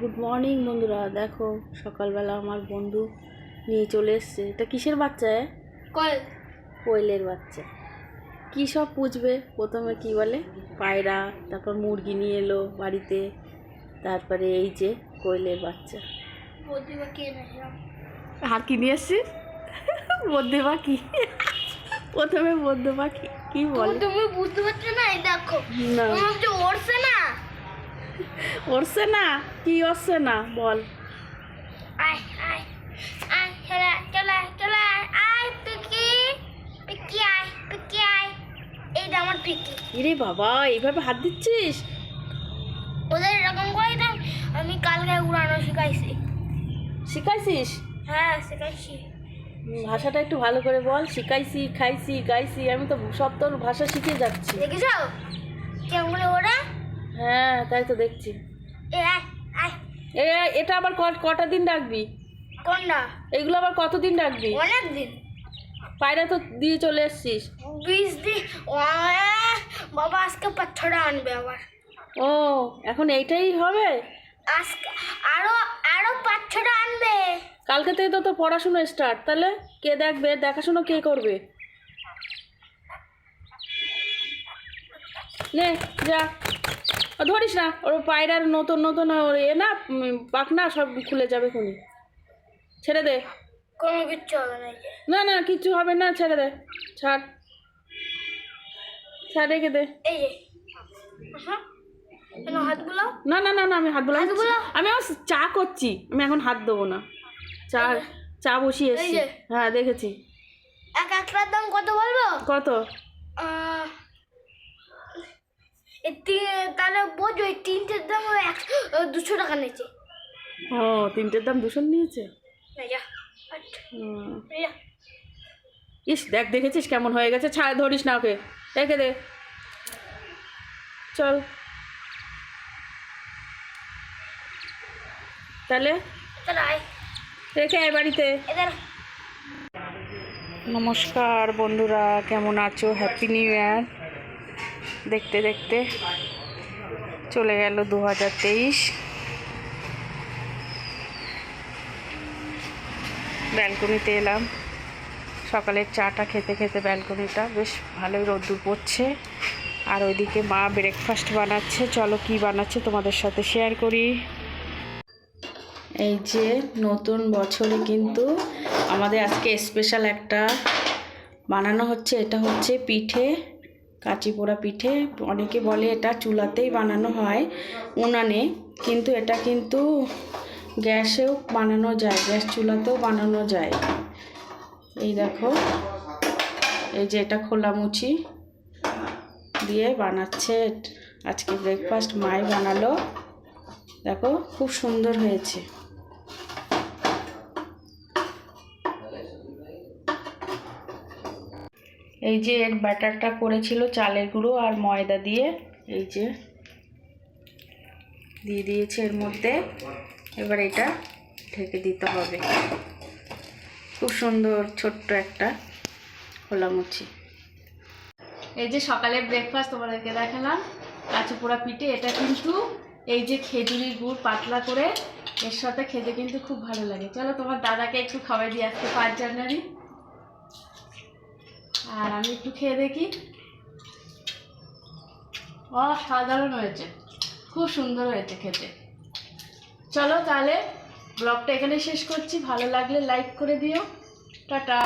Good morning বন্ধুরা। দেখো সকালবেলা আমার বন্ধু নিয়ে চলে এসছে। এটা কিসের বাচ্চা? কল কোয়েলের বাচ্চা। কী সব পুষবে প্রথমে কি বলে? পায়রা তারপর মুরগি নিয়ে এলো বাড়িতে তারপরে এই যে কোয়েলের বাচ্চা। আর কি নিয়ে এসছিস মধ্যে পাখি প্রথমে মধ্যে পাখি কি বলে? তুমি বুঝতে পারছ না এই দেখো। না। ওড়ছে না উঠছে না? কি উঠছে না? বল। ইরে বাবা এইভাবে হাত দিচ্ছিস? ওদের এরকম করে দাম আমি কালকে উড়ানো শিখাইছি। শিখাইছিস? হ্যাঁ শিখাইছি। ভাষাটা একটু ভালো করে বল। শিখাইছি খাইছি গাইছি আমি তো সব তোর ভাষা শিখে যাচ্ছি। দেখেছ কেমন ওরা হ্যাঁ তাই তো দেখছি। এ এটা আবার কটা দিন রাখবি কোনটা? এগুলো আবার কতদিন রাখবি অনেক দিন। পায়রা তো দিয়ে চলে এসছিস। বিশ দিন ও বাবা আজকে পাথরটা আনবে আবার। ও এখন এইটাই হবে? আজকে আরও আরও পাথরটা আনবে। কালকে থেকে তো তোর পড়াশুনো স্টার্ট তাহলে? কে দেখবে? দেখাশুনো কে করবে? নে যা। ধরিস না ওর পায়রার নতুন নতুন ওর এ না পাখনা সব খুলে যাবে খুনি ছেড়ে দে। কোনো কিচ্ছু হবে না না না কিচ্ছু হবে না ছেড়ে দে। ছাড়। ছাড় রেখে দে। এই যে। হাতগুলো না না না না আমি হাত বোলা আমি আমার চা করছি আমি এখন হাত দেবো না। চা চা বসিয়ে এসছি। হ্যাঁ দেখেছি। এক একটার দাম কত বলব? কত? তাহলে বোঝো এই তিনটের দাম এক দুশো টাকা নিয়েছে। ও তিনটের দাম দুশো নিয়েছে? আচ্ছা। ইস দেখ দেখেছিস কেমন হয়ে গেছে? ছাড় ধরিস না ওকে। রেখে দে। চল। তাহলে? রেখে আয় বাড়িতে। নমস্কার বন্ধুরা কেমন আছো? হ্যাপি নিউ ইয়ার দেখতে দেখতে চলে গেল দু হাজার তেইশ। ব্যালকনিতে এলাম। সকালের চাটা খেতে খেতে ব্যালকনিটা বেশ ভালোই রোদ্দুর পড়ছে। আর ওইদিকে মা ব্রেকফাস্ট বানাচ্ছে। চলো কি বানাচ্ছে তোমাদের সাথে শেয়ার করি। এই যে নতুন বছরে কিন্তু আমাদের আজকে স্পেশাল একটা বানানো হচ্ছে। এটা হচ্ছে পিঠে কাঁচি পোড়া পিঠে, অনেকে বলে এটা চুলাতেই বানানো হয় উনানে, কিন্তু এটা কিন্তু গ্যাসেও বানানো যায়, গ্যাস চুলাতেও বানানো যায়। এই দেখো, এই যে এটা খোলা মুচি দিয়ে বানাচ্ছে, আজকে ব্রেকফাস্ট মাই বানালো। দেখো, খুব সুন্দর হয়েছে। এই যে এর ব্যাটারটা করেছিল চালের গুঁড়ো আর ময়দা দিয়ে, এই যে দিয়ে দিয়েছে এর মধ্যে। এবার এটা ঢেকে দিতে হবে। খুব সুন্দর ছোট্ট একটা খোলামুচি। এই যে সকালে ব্রেকফাস্ট তোমাদেরকে দেখালাম পোড়া পিঠে, এটা কিন্তু এই যে খেজুরি গুড় পাতলা করে, এর সাথে খেতে কিন্তু খুব ভালো লাগে। চলো তোমার দাদাকে একটু খাওয়াই দিয়ে আসতে পাঁচ জানুয়ারি। আর আমি একটু খেয়ে দেখি। অসাধারণ হয়েছে। খুব সুন্দর হয়েছে খেতে। চলো তাহলে ব্লগটা এখানে শেষ করছি। ভালো লাগলে লাইক করে দিও। টাটা।